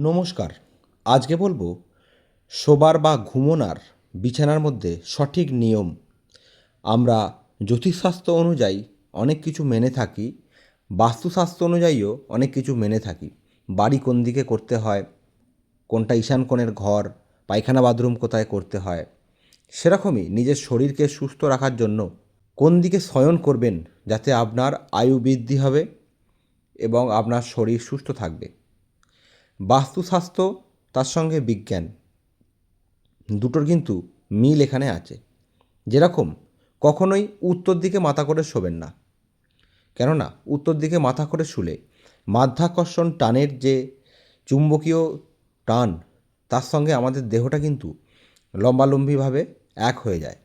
নমস্কার। আজকে বলব, শোবার বা ঘুমোনার বিছানার মধ্যে সঠিক নিয়ম। আমরা জ্যোতিষশাস্ত্র অনুযায়ী অনেক কিছু মেনে থাকি, বাস্তুশাস্ত্র অনুযায়ীও অনেক কিছু মেনে থাকি। বাড়ি কোন দিকে করতে হয়, কোনটা ঈশান কোণের ঘর, পায়খানা বাথরুম কোথায় করতে হয়, সেরকমই নিজের শরীরকে সুস্থ রাখার জন্য কোন দিকে শয়ন করবেন যাতে আপনার আয়ু বৃদ্ধি হবে এবং আপনার শরীর সুস্থ থাকবে। বাস্তুশাস্ত্র, তার সঙ্গে বিজ্ঞান। দুটোর কিন্তু মিল এখানে আছে। যেরকম, কখনোই উত্তর দিকে মাথা করে শোবেন না। কেননা, উত্তর দিকে মাথা করে শুলে মাধ্যাকর্ষণ টানের যে চুম্বকীয় টান, তার সঙ্গে আমাদের দেহটা কিন্তু লম্বালম্বিভাবে এক হয়ে যায়।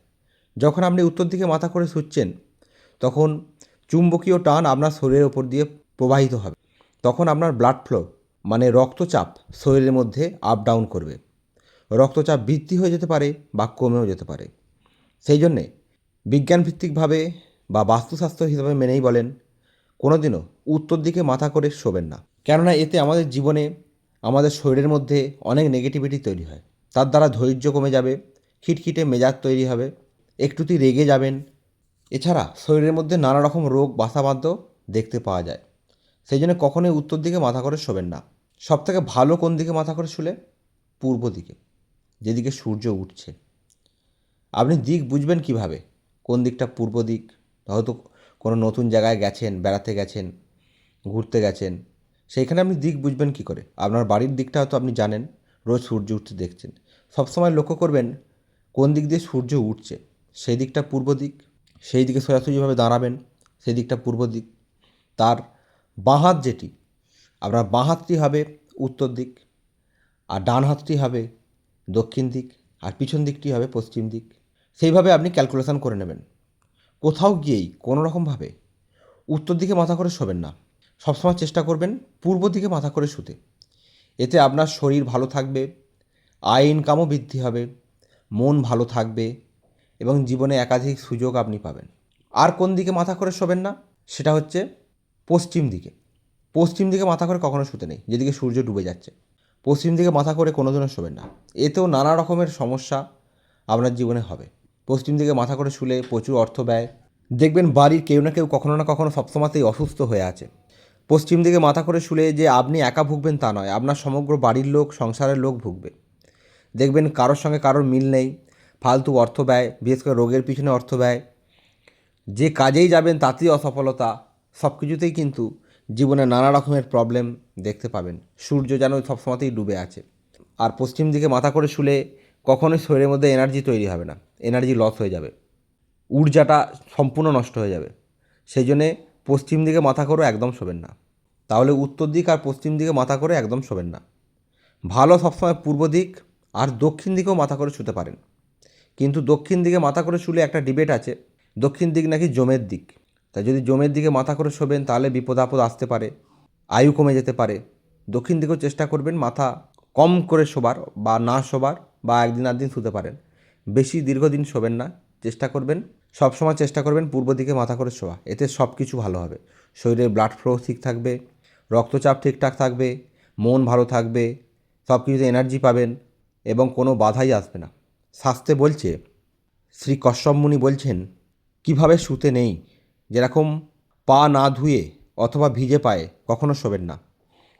যখন আপনি উত্তর দিকে মাথা করে শুচ্ছেন, তখন চুম্বকীয় টান আপনার শরীরের ওপর দিয়ে প্রবাহিত হবে। তখন আপনার ব্লাড ফ্লো মানে রক্তচাপ শরীরের মধ্যে আপ ডাউন করবে। রক্তচাপ বৃদ্ধি হয়ে যেতে পারে বা কমেও যেতে পারে। সেই জন্যে বিজ্ঞানভিত্তিকভাবে বা বাস্তুশাস্ত্র হিসাবে মেনেই বলেন, কোনোদিনও উত্তর দিকে মাথা করে শোবেন না। কেননা এতে আমাদের জীবনে আমাদের শরীরের মধ্যে অনেক নেগেটিভিটি তৈরি হয়। তার দ্বারা ধৈর্য কমে যাবে, খিটখিটে মেজাজ তৈরি হবে, একটুতেই রেগে যাবেন। এছাড়া শরীরের মধ্যে নানা রকম রোগ বাসাবাধ্য দেখতে পাওয়া যায়। সেই জন্য কখনোই উত্তর দিকে মাথা করে শোবেন না। সব থেকে ভালো কোন দিকে মাথা করে শুলে? পূর্ব দিকে, যেদিকে সূর্য উঠছে। আপনি দিক বুঝবেন কীভাবে? কোন দিকটা পূর্ব দিক? হয়তো কোনো নতুন জায়গায় গেছেন, বেড়াতে গেছেন, ঘুরতে গেছেন, সেইখানে আপনি দিক বুঝবেন কি করে? আপনার বাড়ির দিকটা হয়তো আপনি জানেন, রোজ সূর্য উঠতে দেখছেন। সবসময় লক্ষ্য করবেন কোন দিক দিয়ে সূর্য উঠছে। সেই দিকটা পূর্ব দিক, সেই দিকে সোজাসুজিভাবে দাঁড়াবেন, সেই দিকটা পূর্ব দিক। তার বাঁ হাত যেটি, আপনার বাঁ হাতটি হবে উত্তর দিক, আর ডান হাতটি হবে দক্ষিণ দিক, আর পিছন দিকটি হবে পশ্চিম দিক। সেইভাবে আপনি ক্যালকুলেশন করে নেবেন। কোথাও গিয়েই কোনো রকমভাবে উত্তর দিকে মাথা করে শোবেন না। সবসময় চেষ্টা করবেন পূর্ব দিকে মাথা করে শুতে। এতে আপনার শরীর ভালো থাকবে, আয় ইনকামও বৃদ্ধি হবে, মন ভালো থাকবে, এবং জীবনে একাধিক সুযোগ আপনি পাবেন। আর কোন দিকে মাথা করে শোবেন না, সেটা হচ্ছে পশ্চিম দিকে। পশ্চিম দিকে মাথা করে কখনো শুতে নেই, যেদিকে সূর্য ডুবে যাচ্ছে। পশ্চিম দিকে মাথা করে কোনো দিনও শোবেন না। এতেও নানা রকমের সমস্যা আপনার জীবনে হবে। পশ্চিম দিকে মাথা করে শুলে প্রচুর অর্থ ব্যয়। দেখবেন বাড়ির কেউ না কেউ কখনো না কখনো সবসময়তেই অসুস্থ হয়ে আছে। পশ্চিম দিকে মাথা করে শুলে যে আপনি একা ভুগবেন তা নয়, আপনার সমগ্র বাড়ির লোক, সংসারের লোক ভুগবে। দেখবেন কারোর সঙ্গে কারোর মিল নেই, ফালতু অর্থ ব্যয়, বিশেষ করে রোগের পিছনে অর্থ ব্যয়। যে কাজেই যাবেন তাতেই অসফলতা। সব কিছুতেই কিন্তু জীবনে নানা রকমের প্রবলেম দেখতে পাবেন। সূর্য যেন সবসময়তেই ডুবে আছে। আর পশ্চিম দিকে মাথা করে শুলে কখনোই শরীরের মধ্যে এনার্জি তৈরি হবে না। এনার্জি লস হয়ে যাবে। ঊর্জাটা সম্পূর্ণ নষ্ট হয়ে যাবে। সেই জন্যে পশ্চিম দিকে মাথা করে একদম শোবেন না। তাহলে উত্তর দিক আর পশ্চিম দিকে মাথা করে একদম শোবেন না। ভালো সবসময় পূর্ব দিক আর দক্ষিণ দিকেও মাথা করে শুতে পারেন। কিন্তু দক্ষিণ দিকে মাথা করে শুলে একটা ডিবেট আছে। দক্ষিণ দিক নাকি জমের দিক? তাই যদি জমের দিকে মাথা করে শোবেন, তাহলে বিপদ আপদ আসতে পারে, আয়ু কমে যেতে পারে। দক্ষিণ দিকেও চেষ্টা করবেন মাথা কম করে শোবার বা না শোবার বা একদিন আধ দিন শুতে পারেন। বেশি দীর্ঘদিন শোবেন না, চেষ্টা করবেন, সবসময় চেষ্টা করবেন পূর্ব দিকে মাথা করে শোয়া। এতে সব কিছু ভালো হবে। শরীরের ব্লাড ফ্লো ঠিক থাকবে, রক্তচাপ ঠিকঠাক থাকবে, মন ভালো থাকবে, সব কিছুতে এনার্জি পাবেন এবং কোনো বাধাই আসবে না। শাস্ত্রে বলছে, শ্রী কশ্যপ মুনি বলছেন, কীভাবে শুতে নেই যেরকম পা না ধুয়ে অথবা ভিজে পায়ে কখনো শোবেন না।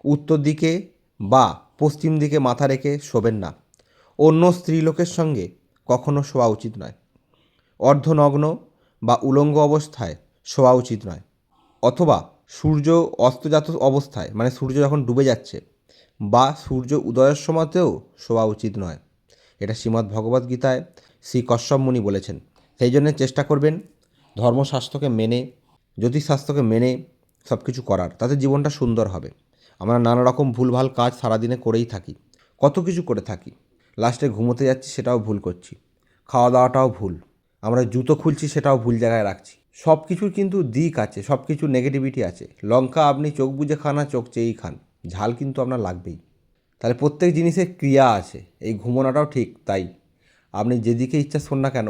উত্তর দিকে বা পশ্চিম দিকে মাথা রেখে শোবেন না। অন্য স্ত্রীলোকের সঙ্গে কখনো শোয়া উচিত নয়। অর্ধনগ্ন বা উলঙ্গ অবস্থায় শোয়া উচিত নয়। অথবা সূর্য অস্তজাত অবস্থায় মানে সূর্য যখন ডুবে যাচ্ছে বা সূর্য উদয়ের সময়তেও শোয়া উচিত নয়। এটা শ্রীমদ্ ভগবদ্গীতায় শ্রী কশ্যপ মুনি বলেছেন। সেই জন্য চেষ্টা করবেন ধর্মশাস্ত্রকে মেনে জ্যোতিষশাস্ত্রকে মেনে সব কিছু করার, তাতে জীবনটা সুন্দর হবে। আমরা নানা রকম ভুলভাল কাজ সারাদিনে করেই থাকি, কত কিছু করে থাকি। লাস্টে ঘুমোতে যাচ্ছি সেটাও ভুল করছি খাওয়া দাওয়াটাও ভুল, আমরা জুতো খুলছি সেটাও ভুল জায়গায় রাখছি। সব কিছুর কিন্তু দিক আছে, সব কিছুর নেগেটিভিটি আছে। লঙ্কা আপনি চোখ বুঝে খান আর চোখ চেয়েই খান, ঝাল কিন্তু আপনার লাগবেই। তাহলে প্রত্যেক জিনিসের ক্রিয়া আছে, এই ঘুমোনোটাও ঠিক, তাই। আপনি যেদিকে ইচ্ছা শোন না কেন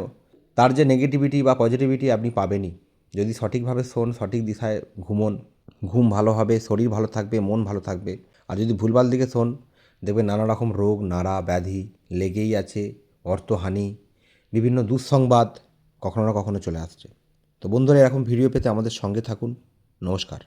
তার যে নেগেটিভিটি বা পজিটিভিটি আপনি পাবেনই। যদি সঠিকভাবে শোন, সঠিক দিশায় ঘুমোন, ঘুম ভালো হবে, শরীর ভালো থাকবে, মন ভালো থাকবে। আর যদি ভুলভাল দিকে শোন, দেখবেন নানা রকম রোগ, নাড়া, ব্যাধি লেগেই আছে, অর্থহানি, বিভিন্ন দুঃসংবাদ কখনো না কখনো চলে আসছে। তো বন্ধুরা, এরকম ভিডিও পেতে আমাদের সঙ্গে থাকুন। নমস্কার।